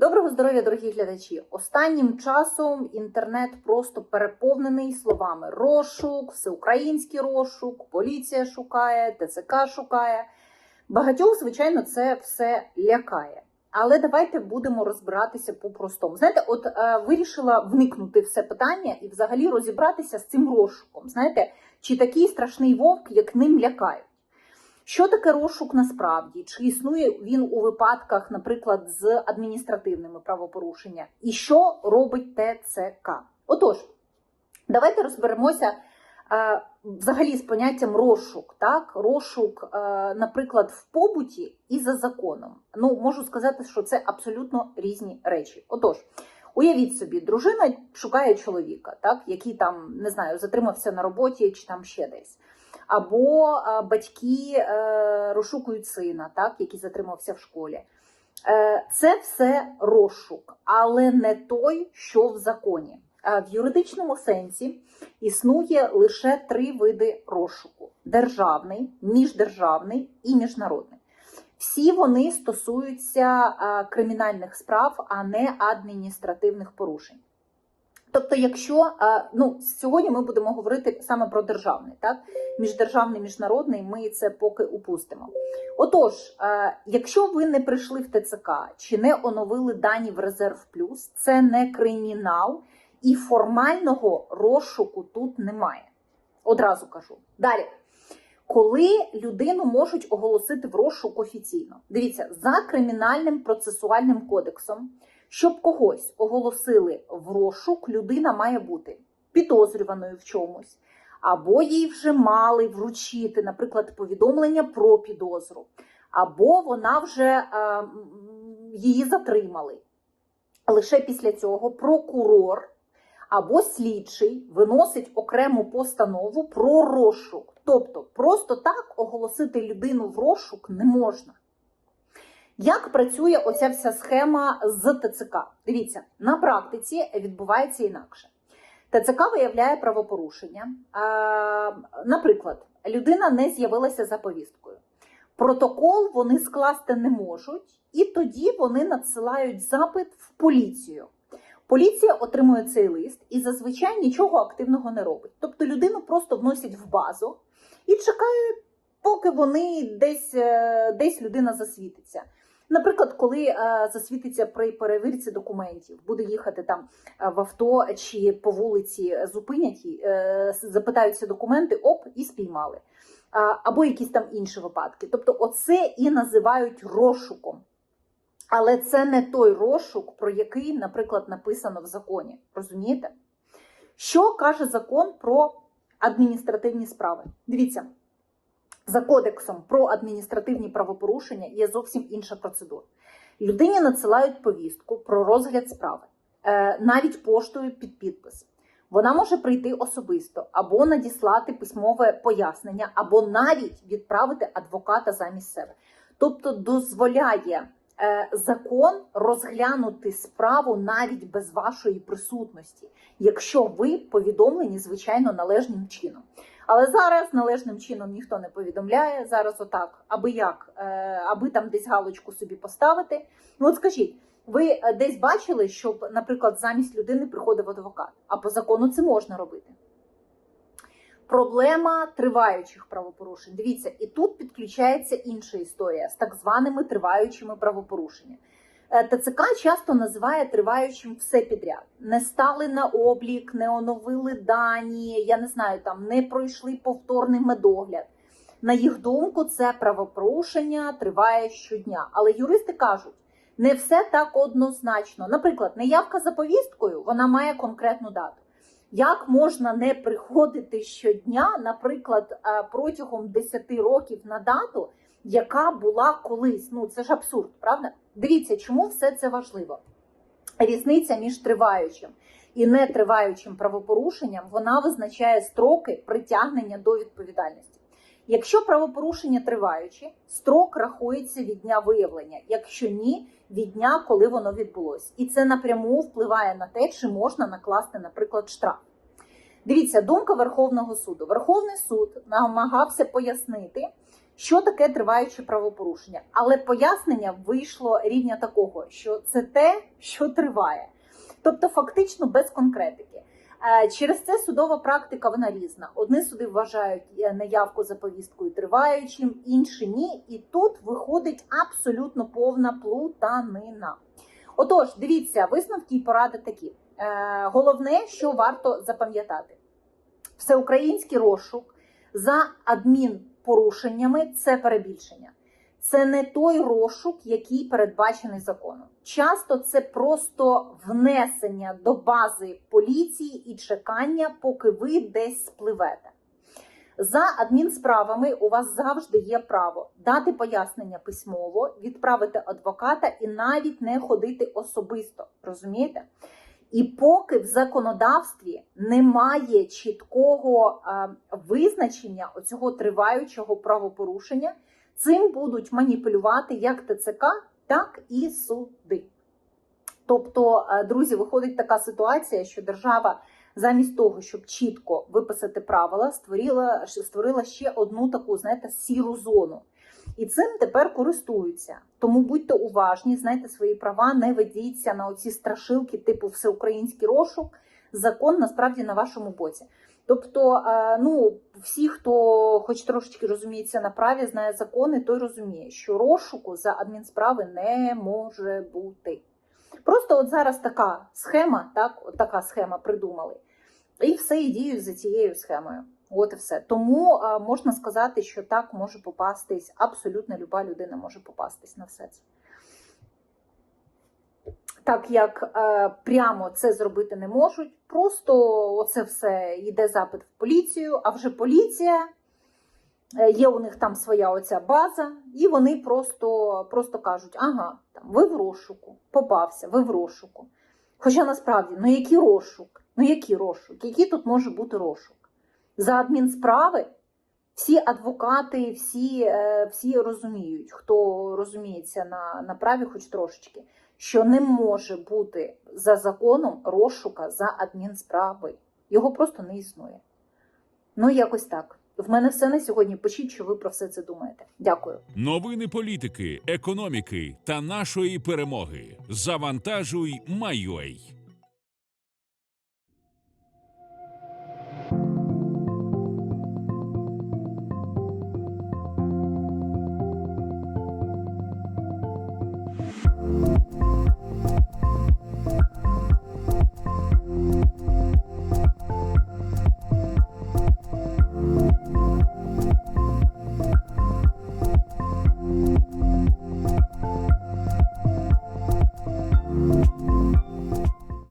Доброго здоров'я, дорогі глядачі! Останнім часом інтернет просто переповнений словами розшук, всеукраїнський розшук, поліція шукає, ТЦК шукає. Багатьох, звичайно, це все лякає. Але давайте будемо розбиратися по-простому. Знаєте, от е, вирішила вникнути в це питання і взагалі розібратися з цим розшуком. Знаєте, чи такий страшний вовк, як ним лякають? Що таке розшук насправді? Чи існує він у випадках, наприклад, з адміністративними правопорушеннями? І що робить ТЦК? Отож, давайте розберемося е, взагалі з поняттям розшук. Так? Розшук, е, наприклад, в побуті і за законом. Ну, можу сказати, що це абсолютно різні речі. Отож. Уявіть собі, дружина шукає чоловіка, так, який там не знаю, затримався на роботі чи там ще десь. Або е, батьки е, розшукують сина, так, який затримався в школі. Е, це все розшук, але не той, що в законі. В юридичному сенсі існує лише три види розшуку: державний, міждержавний і міжнародний. Всі вони стосуються кримінальних справ, а не адміністративних порушень. Тобто, якщо ну сьогодні ми будемо говорити саме про державний, так міждержавний, міжнародний, ми це поки упустимо. Отож, якщо ви не прийшли в ТЦК чи не оновили дані в резерв плюс, це не кримінал, і формального розшуку тут немає. Одразу кажу. Далі. Коли людину можуть оголосити в розшук офіційно, дивіться, за кримінальним процесуальним кодексом, щоб когось оголосили в розшук, людина має бути підозрюваною в чомусь, або їй вже мали вручити, наприклад, повідомлення про підозру, або вона вже е, її затримали. Лише після цього прокурор або слідчий виносить окрему постанову про розшук. Тобто, просто так оголосити людину в розшук не можна. Як працює оця вся схема з ТЦК? Дивіться, на практиці відбувається інакше. ТЦК виявляє правопорушення. Наприклад, людина не з'явилася за повісткою. Протокол вони скласти не можуть, і тоді вони надсилають запит в поліцію. Поліція отримує цей лист і зазвичай нічого активного не робить. Тобто людину просто вносять в базу і чекають, поки вони десь, е, десь людина засвітиться. Наприклад, коли е, засвітиться при перевірці документів, буде їхати там е, в авто чи по вулиці зупинять, її, е, запитаються документи, оп, і спіймали. Або якісь там інші випадки. Тобто, оце і називають розшуком. Але це не той розшук, про який, наприклад, написано в законі. Розумієте? Що каже закон про адміністративні справи? Дивіться, за кодексом про адміністративні правопорушення є зовсім інша процедура. Людині надсилають повістку про розгляд справи, е, навіть поштою під підпис. Вона може прийти особисто або надіслати письмове пояснення, або навіть відправити адвоката замість себе. Тобто дозволяє е, закон розглянути справу навіть без вашої присутності, якщо ви повідомлені, звичайно, належним чином. Але зараз належним чином ніхто не повідомляє. Зараз отак, аби як, е, аби там десь галочку собі поставити. Ну от скажіть, ви е, десь бачили, щоб, наприклад, замість людини приходив адвокат, а по закону це можна робити. Проблема триваючих правопорушень. Дивіться, і тут підключається інша історія з так званими триваючими правопорушеннями. Е, ТЦК часто називає триваючим все підряд. Не стали на облік, не оновили дані, я не знаю, там не пройшли повторний медогляд. На їх думку, це правопорушення триває щодня. Але юристи кажуть, не все так однозначно. Наприклад, неявка за повісткою вона має конкретну дату. Як можна не приходити щодня, наприклад, е, протягом 10 років на дату, яка була колись? Ну це ж абсурд, правда? Дивіться, чому все це важливо. Різниця між триваючим і нетриваючим правопорушенням вона визначає строки притягнення до відповідальності. Якщо правопорушення триваюче, строк рахується від дня виявлення, якщо ні, від дня, коли воно відбулось. І це напряму впливає на те, чи можна накласти, наприклад, штраф. Дивіться, думка Верховного суду. Верховний суд намагався пояснити, що таке триваюче правопорушення. Але пояснення вийшло рівня такого, що це те, що триває. Тобто, фактично без конкретики. Е, Через це судова практика вона різна. Одні суди вважають е, неявку за повісткою триваючим, інші ні. І тут виходить абсолютно повна плутанина. Отож, дивіться, висновки і поради такі. Е, Головне, що варто запам'ятати, всеукраїнський розшук за адмінпорушеннями це перебільшення. Це не той розшук, який передбачений законом. Часто це просто внесення до бази поліції і чекання, поки ви десь спливете. За адмінсправами у вас завжди є право дати пояснення письмово, відправити адвоката і навіть не ходити особисто. Розумієте? І поки в законодавстві немає чіткого е, визначення оцього триваючого правопорушення, цим будуть маніпулювати як ТЦК, так і суди. Тобто, е, друзі, виходить така ситуація, що держава замість того, щоб чітко виписати правила, створила, створила ще одну таку, знаєте, сіру зону. І цим тепер користуються. Тому будьте уважні, знайте свої права, не ведіться на оці страшилки, типу всеукраїнський розшук. Закон насправді на вашому боці. Тобто, е, ну всі, хто хоч трошечки розуміється на праві, знає закони, той розуміє, що розшуку за адмінсправи не може бути. Просто от зараз така схема, так, от така схема придумали, і все і діють за цією схемою. От і все. Тому можна сказати, що так може попастись, абсолютно люба людина може попастись на все це. Так як е, прямо це зробити не можуть, просто оце все йде запит в поліцію, а вже поліція, е, є у них там своя оця база, і вони просто, просто кажуть: ага, там, ви в розшуку, попався, ви в розшуку. Хоча насправді, ну який розшук? Ну який розшук? Який тут може бути розшук? За адмінсправи всі адвокати, всі, е, всі розуміють, хто розуміється на, на праві, хоч трошечки, що не може бути за законом розшука за адмінсправи. Його просто не існує. Ну, якось так. В мене все на сьогодні. Пишіть, що ви про все це думаєте. Дякую. Новини політики, економіки та нашої перемоги. Завантажуй, Майой.